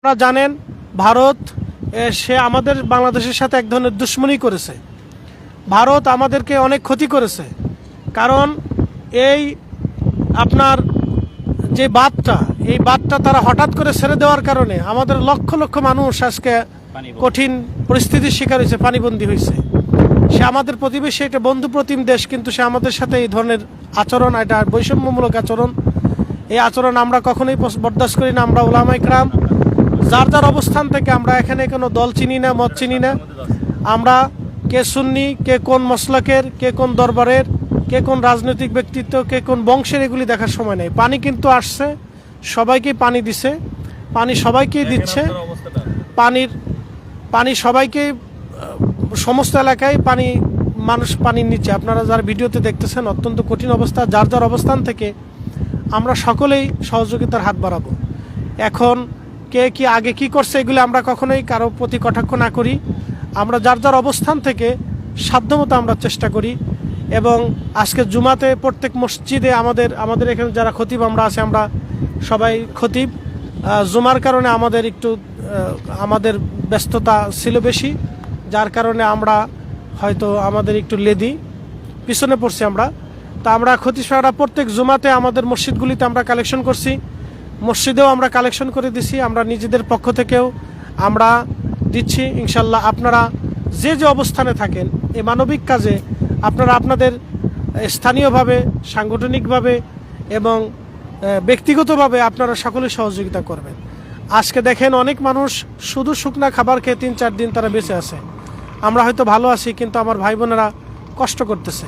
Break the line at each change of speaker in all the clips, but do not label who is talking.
আপনারা জানেন ভারত সে আমাদের বাংলাদেশের সাথে এক ধরনের দুশ্মনী করেছে। ভারত আমাদেরকে অনেক ক্ষতি করেছে। কারণ এই আপনার যে বাঁধটা এই বাঁধটা তারা হঠাৎ করে ছেড়ে দেওয়ার কারণে আমাদের লক্ষ লক্ষ মানুষ আজকে কঠিন পরিস্থিতির শিকার হয়েছে পানিবন্দী হয়েছে। সে আমাদের প্রতিবেশী একটা বন্ধু প্রতিম দেশ কিন্তু সে আমাদের সাথে এই ধরনের আচরণ এটা বৈষম্যমূলক আচরণ। এই আচরণ আমরা কখনোই বরদাস্ত করি না আমরা ওলামাইকরাম যার যার অবস্থান থেকে আমরা এখানে কোনো দল চিনি না মত চিনি না। আমরা কে সুন্নি কে কোন মসলকের কে কোন দরবারের কে কোন রাজনৈতিক ব্যক্তিত্ব কে কোন বংশের এগুলি দেখার সময় নেই। পানি কিন্তু আসছে সবাইকেই পানি দিছে পানি সবাইকেই দিচ্ছে। পানির পানি সবাইকে সমস্ত এলাকায় পানি মানুষ পানির নিচে আপনারা যারা ভিডিওতে দেখতেছেন অত্যন্ত কঠিন অবস্থা। যার যার অবস্থান থেকে আমরা সকলেই সহযোগিতার হাত বাড়াবো। এখন কে কি আগে কি করছে এগুলো আমরা কখনোই কারও প্রতি কটাক্ষ না করি। আমরা যার যার অবস্থান থেকে সাধ্যমতো আমরা চেষ্টা করি এবং আজকে জুমাতে প্রত্যেক মসজিদে আমাদের আমাদের এখানে যারা খতিব আমরা আছি, আমরা সবাই খতিব। জুমার কারণে আমাদের একটু আমাদের ব্যস্ততা ছিল বেশি, যার কারণে আমরা হয়তো আমাদের একটু লেদি, পিছনে পড়ছি আমরা। তা আমরা ক্ষতিসারা প্রত্যেক জুমাতে আমাদের মসজিদগুলিতে আমরা কালেকশন করছি। মসজিদেও আমরা কালেকশন করে দিছি, আমরা নিজেদের পক্ষ থেকেও আমরা দিচ্ছি। ইনশাল্লাহ আপনারা যে যে অবস্থানে থাকেন এই মানবিক কাজে আপনারা আপনাদের স্থানীয়ভাবে, সাংগঠনিকভাবে এবং ব্যক্তিগতভাবে আপনারা সকলে সহযোগিতা করবেন। আজকে দেখেন অনেক মানুষ শুধু শুকনা খাবার খেয়ে তিন চার দিন তারা বেঁচে আছে। আমরা হয়তো ভালো আছি, কিন্তু আমার ভাই বোনেরা কষ্ট করতেছে।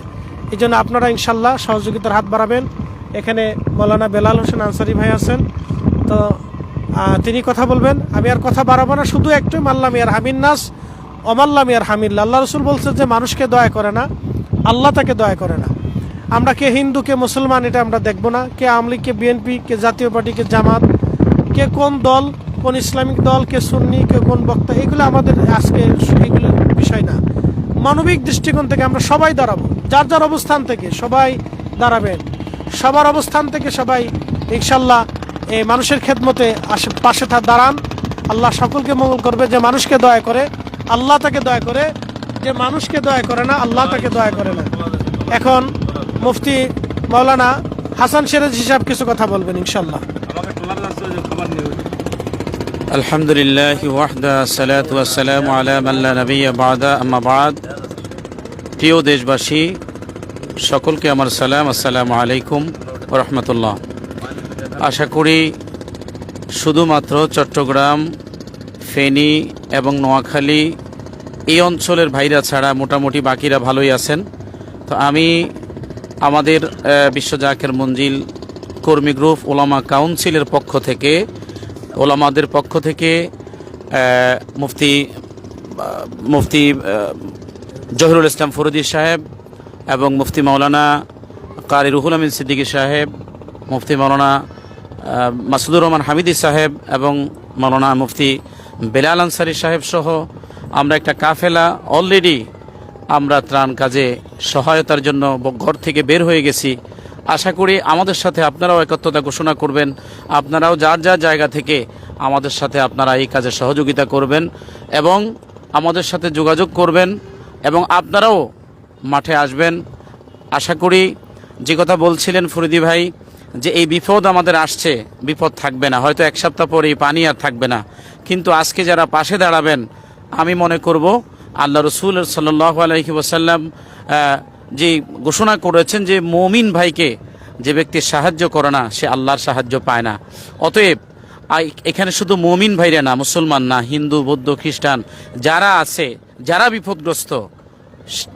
এই জন্য আপনারা ইনশাল্লাহ সহযোগিতার হাত বাড়াবেন। এখানে মৌলানা বেলাল হোসেন আনসারি ভাই আছেন। তো তিনি কথা বলবেন। আমি আর কথা বাড়াবো না, শুধু একটু মাল্লাম ইয়ার হামিন নাস, অমাল্লাম ইয়ার হামিল্লা আল্লাহ রসুল বলছে যে, মানুষকে দয়া করে না, আল্লাহ তাকে দয়া করে না। আমরা কে হিন্দু, কে মুসলমান, এটা আমরা দেখব না। কে আমলি কে বিএনপি, কে জাতীয় পার্টি, কে জামাত, কে কোন দল, কোন ইসলামিক দল, কে সুন্নি, কে কোন বক্তা, এগুলো আমাদের আজকে এগুলো বিষয় না। মানবিক দৃষ্টিকোণ থেকে আমরা সবাই দাঁড়াবো। যার যার অবস্থান থেকে সবাই দাঁড়াবেন। সবার অবস্থান থেকে সবাই ইনশাল্লাহ এই মানুষের খেদমতে আশে পাশে থা দাঁড়ান। আল্লাহ সকলকে মঙ্গল করবে, যে মানুষকে দয়া করে। আল্লাহ তাকে দয়া করে, যে মানুষকে দয়া করে না, আল্লাহ তাকে দয়া করে না। এখন মুফতি মৌলানা হাসান সিরাজ হিসাব কিছু কথা বলবেন ইনশাল্লাহ।
আলহামদুলিল্লাহ ওয়াহদা প্রিয় দেশবাসী সকলকে আমার সালাম আসসালামু আলাইকুম রহমতুল্লাহ। আশা করি শুধুমাত্র চট্টগ্রাম ফেনী এবং নোয়াখালী এই অঞ্চলের ভাইরা ছাড়া মোটামুটি বাকিরা ভালোই আছেন। তো আমি আমাদের আহ, বিশ্ব জাকের মঞ্জিল কর্মী গ্রুপ ওলামা কাউন্সিলের পক্ষ থেকে ওলামাদের পক্ষ থেকে মুফতি মুফতি জহিরুল ইসলাম ফরুদি সাহেব এবং মুফতি মাওলানা কারি রুহুল আমিন সিদ্দিকী সাহেব, মুফতি মাওলানা মাসুদুর রহমান হামিদি সাহেব এবং মাওলানা মুফতি বেলাল আনসারি সাহেব সহ আমরা একটা কাফেলা অলরেডি আমরা ত্রাণ কাজে সহায়তার জন্য ঘর থেকে বের হয়ে গেছি। আশা করি আমাদের সাথে আপনারাও একত্রতা ঘোষণা করবেন। আপনারাও যার যার জায়গা থেকে আমাদের সাথে আপনারা এই কাজে সহযোগিতা করবেন এবং আমাদের সাথে যোগাযোগ করবেন এবং আপনারাও মাঠে আসবেন। আশা করি যে কথা বলছিলেন ফরিদি ভাই, যে এই বিপদ আমাদের আসছে, বিপদ থাকবে না। হয়তো এক সপ্তাহ পরে এই পানি আর থাকবে না। কিন্তু আজকে যারা পাশে দাঁড়াবেন, আমি মনে করব আল্লাহ রসুল সাল্লাহ আলহি ওসাল্লাম যে ঘোষণা করেছেন যে মমিন ভাইকে যে ব্যক্তি সাহায্য করে না, সে আল্লাহর সাহায্য পায় না। অতএব এখানে শুধু মমিন ভাইরা না, মুসলমান না, হিন্দু, বৌদ্ধ, খ্রিস্টান, যারা আছে, যারা বিপদগ্রস্ত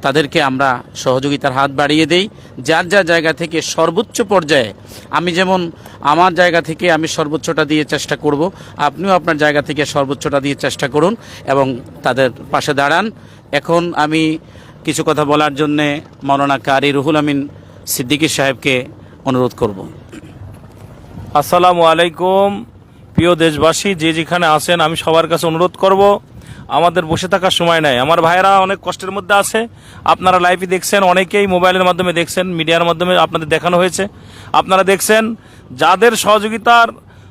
তাদেরকে আমরা সহযোগিতার হাত বাড়িয়ে দেই। যার যার জায়গা থেকে সর্বোচ্চ পর্যায়ে আমি যেমন আমার জায়গা থেকে আমি সর্বোচ্চটা দিয়ে চেষ্টা করব, আপনিও আপনার জায়গা থেকে সর্বোচ্চটা দিয়ে চেষ্টা করুন এবং তাদের পাশে দাঁড়ান। এখন আমি কিছু কথা বলার জন্যে মৌলানা কারি রুহুল আমিন সিদ্দিকী সাহেবকে অনুরোধ করব।
আসসালামু আলাইকুম। প্রিয় দেশবাসী, যে যেখানে আছেন আমি সবার কাছে অনুরোধ করব আমাদের বসে থাকার সময় নাই। আমার ভাইয়েরা অনেক কষ্টের মধ্যে আছে। আপনারা লাইভে দেখছেন, অনেকেই মোবাইলের মাধ্যমে দেখছেন মিডিয়ার মাধ্যমে আপনাদের দেখানো হয়েছে। আপনারা দেখছেন, যাদের সহযোগিতার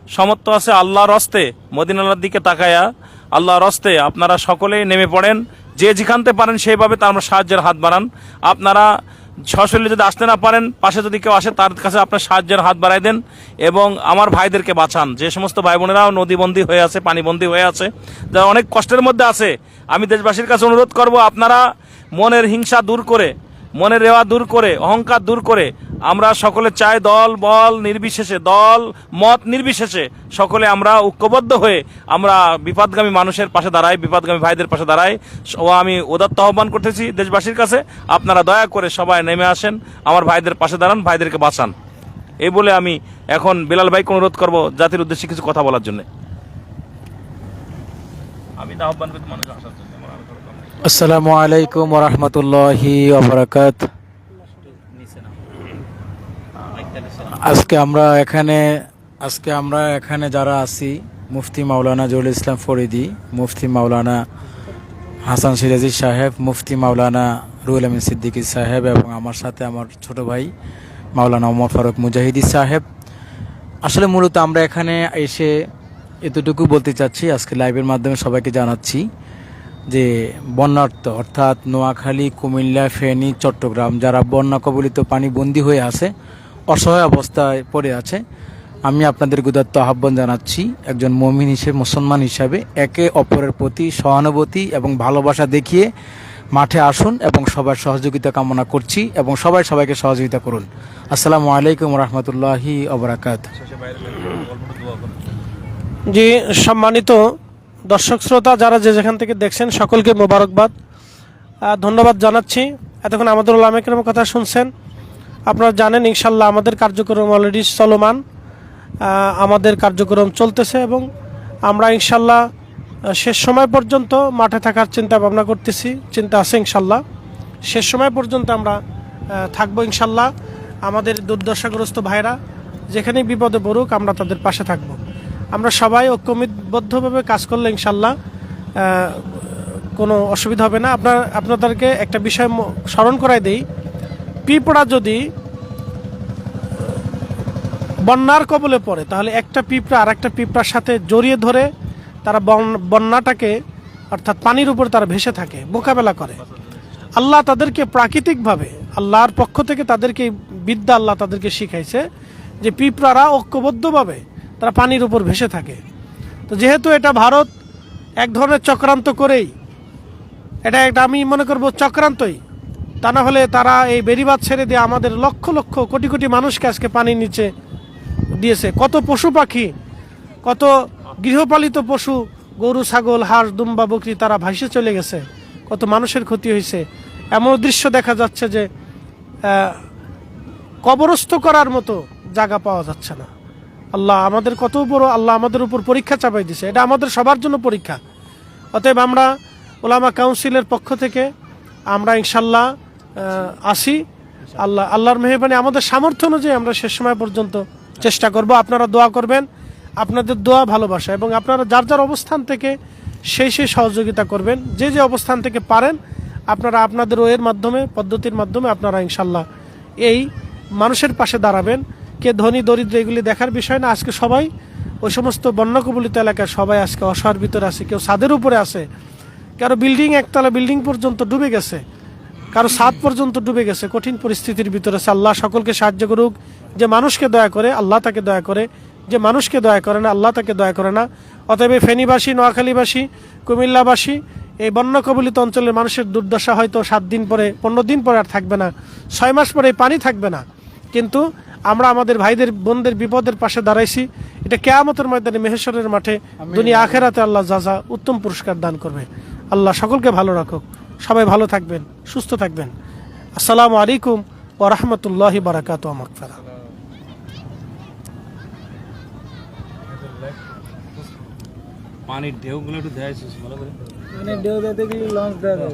সমর্থ আছে আল্লাহর রস্তে মদিনাল্লার দিকে তাকায়া আল্লাহর রস্তে আপনারা সকলেই নেমে পড়েন। যে যেখানতে পারেন সেইভাবে তার সাহায্যের হাত বাড়ান। আপনারা সশরীরে যদি আসতে না পারেন, পাশে যদি কেউ আসে, তার কাছে আপনার সাহায্যের হাত বাড়াই দেন এবং আমার ভাইদেরকে বাঁচান। যে সমস্ত ভাই বোনেরাও নদীবন্দী হয়ে আছে, পানিবন্দী হয়ে আছে, যারা অনেক কষ্টের মধ্যে আছে, আমি দেশবাসীর কাছে অনুরোধ করব আপনারা মনের হিংসা দূর করে, মনের রেওয়া দূর করে, অহংকার দূর করে আমরা সকলে চাই দল, বল নির্বিশেষে, দল, মত নির্বিশেষে সকলে আমরা ঐক্যবদ্ধ হয়ে আমরা বিপদগামী মানুষের পাশে দাঁড়াই, বিপদগামী ভাইদের পাশে দাঁড়াই। ও আমি উদাত্ত আহ্বান করতেছি দেশবাসীর কাছে, আপনারা দয়া করে সবাই নেমে আসেন, আমার ভাইদের পাশে দাঁড়ান, ভাইদেরকে বাঁচান। এই বলে আমি এখন বিলাল ভাইকে অনুরোধ করব জাতির উদ্দেশ্যে কিছু কথা বলার জন্য। আমি আহ্বান
আসসালামু আলাইকুম ওরহমতুল্লাহি আজকে আমরা এখানে, আজকে আমরা এখানে যারা আছি, মুফতি মাওলানা জহুল ইসলাম ফরিদি, মুফতি মাওলানা হাসান সিরাজি সাহেব, মুফতি মাওলানা রুহুল আমিন সিদ্দিকী সাহেব এবং আমার সাথে আমার ছোট ভাই মাওলানা ওমর ফারুক মুজাহিদি সাহেব। আসলে মূলত আমরা এখানে এসে এতটুকু বলতে চাচ্ছি, আজকে লাইভের মাধ্যমে সবাইকে জানাচ্ছি যে বন্যার্থ অর্থাৎ নোয়াখালী, কুমিল্লা, ফেনী, চট্টগ্রাম যারা বন্যা কবলিত পানিবন্দী হয়ে আছে অসহায় অবস্থায় পড়ে আছে। আমি আপনাদের গুদাত্ত আহ্বান জানাচ্ছি, একজন মমিন হিসেবে, মুসলমান হিসাবে, একে অপরের প্রতি সহানুভূতি এবং ভালোবাসা দেখিয়ে মাঠে আসুন এবং সবার সহযোগিতা কামনা করছি এবং সবাই সবাইকে সহযোগিতা করুন। আসসালামু আলাইকুম রহমতুল্লাহি অবরাকাত
জি, সম্মানিত দর্শক শ্রোতা, যারা যে যেখান থেকে দেখছেন, সকলকে মোবারকবাদ। ধন্যবাদ জানাচ্ছি। এতক্ষণ আমাদের ওলামেকের কথা শুনছেন। আপনারা জানেন, ইনশাল্লাহ আমাদের কার্যক্রম অলরেডি চলমান। আমাদের কার্যক্রম চলতেছে এবং আমরা ইনশাল্লাহ শেষ সময় পর্যন্ত মাঠে থাকার চিন্তা ভাবনা করতেছি, চিন্তা আছে ইনশাল্লাহ। শেষ সময় পর্যন্ত আমরা থাকব ইনশাল্লাহ, আমাদের দুর্দশাগ্রস্ত ভাইরা, যেখানেই বিপদে পড়ুক আমরা তাদের পাশে থাকব। আমরা সবাই ঐক্যমিতবদ্ধভাবে কাজ করলে ইনশাল্লাহ কোনো অসুবিধা হবে না। আপনার, আপনাদেরকে একটা বিষয় স্মরণ করাই দেই পিঁপড়া যদি বন্যার কবলে পড়ে, তাহলে একটা পিঁপড়া আর একটা পিঁপড়ার সাথে জড়িয়ে ধরে তারা বন- বন্যাটাকে অর্থাৎ পানির উপর তারা ভেসে থাকে, মোকাবেলা করে। আল্লাহ তাদেরকে প্রাকৃতিকভাবে, আল্লাহর পক্ষ থেকে তাদেরকে বিদ্যা আল্লাহ তাদেরকে শিখাইছে যে পিঁপড়ারা ঐক্যবদ্ধভাবে তারা পানির উপর ভেসে থাকে। তো যেহেতু এটা ভারত এক ধরনের চক্রান্ত করেই, এটা একটা আমি মনে করব চক্রান্তই তা না হলে তারা এই বেরিবাদ ছেড়ে দিয়ে আমাদের লক্ষ লক্ষ কোটি কোটি মানুষকে আজকে পানির নিচে দিয়েছে। কত পশু পাখি, কত গৃহপালিত পশু, গরু, ছাগল, হাঁস, দুম্বা, বকরি, তারা ভাসে চলে গেছে। কত মানুষের ক্ষতি হয়েছে। এমন দৃশ্য দেখা যাচ্ছে যে কবরস্থ করার মতো জায়গা পাওয়া যাচ্ছে না। আল্লাহ আমাদের কত বড় আল্লাহ আমাদের উপর পরীক্ষা চাপাই দিছে এটা আমাদের সবার জন্য পরীক্ষা। অতএব আমরা ওলামা কাউন্সিলের পক্ষ থেকে আমরা ইনশাল্লাহ আসি। আল্লাহ আল্লাহর মেহরবানি, আমাদের সামর্থ্য অনুযায়ী আমরা শেষ সময় পর্যন্ত চেষ্টা করব। আপনারা দোয়া করবেন, আপনাদের দোয়া ভালোবাসা এবং আপনারা যার যার অবস্থান থেকে সেই সেই সহযোগিতা করবেন। যে যে অবস্থান থেকে পারেন, আপনারা আপনাদের ওয়ের মাধ্যমে, পদ্ধতির মাধ্যমে আপনারা ইনশাল্লাহ এই মানুষের পাশে দাঁড়াবেন। কে ধনী, দরিদ্র, এগুলি দেখার বিষয় না। আজকে সবাই, ওই সমস্ত বন্যকবলিত এলাকার সবাই আজকে অসহায়ের ভিতরে আছে। কেউ ছাদের উপরে আছে, কারও বিল্ডিং একতলা বিল্ডিং পর্যন্ত ডুবে গেছে। কারও সাত পর্যন্ত ডুবে গেছে কঠিন পরিস্থিতির ভিতরে আছে। আল্লাহ সকলকে সাহায্য করুক। যে মানুষকে দয়া করে আল্লাহ তাকে দয়া করে। যে মানুষকে দয়া করে না আল্লাহ তাকে দয়া করে না। অতএব এই ফেনীবাসী নোয়াখালীবাসী কুমিল্লাবাসী এই বন্য কবলিত অঞ্চলের মানুষের দুর্দশা হয়তো সাত দিন পরে পনেরো দিন পরে আর থাকবে না। ছয় মাস পরে এই পানি থাকবে না। কিন্তু আমরা আমাদের ভাইদের বোনদের বিপদের পাশে দাঁড়াইছি। এটা কেয়ামতের ময়দানে মেহেশ্বরের মাঠে দুনিয়া আখেরাতে আল্লাহ যাজা উত্তম পুরস্কার দান করবে। আল্লাহ সকলকে ভালো রাখুক। সবাই ভালো থাকবেন সুস্থ থাকবেন। আসসালামু আলাইকুম ও রহমতুল্লাহি বারাকাত মাকফারা
পানির ঢেউগুলো একটু দেয় ভালো
মানে ঢেউ দিতে গেলে লঞ্চ দেওয়া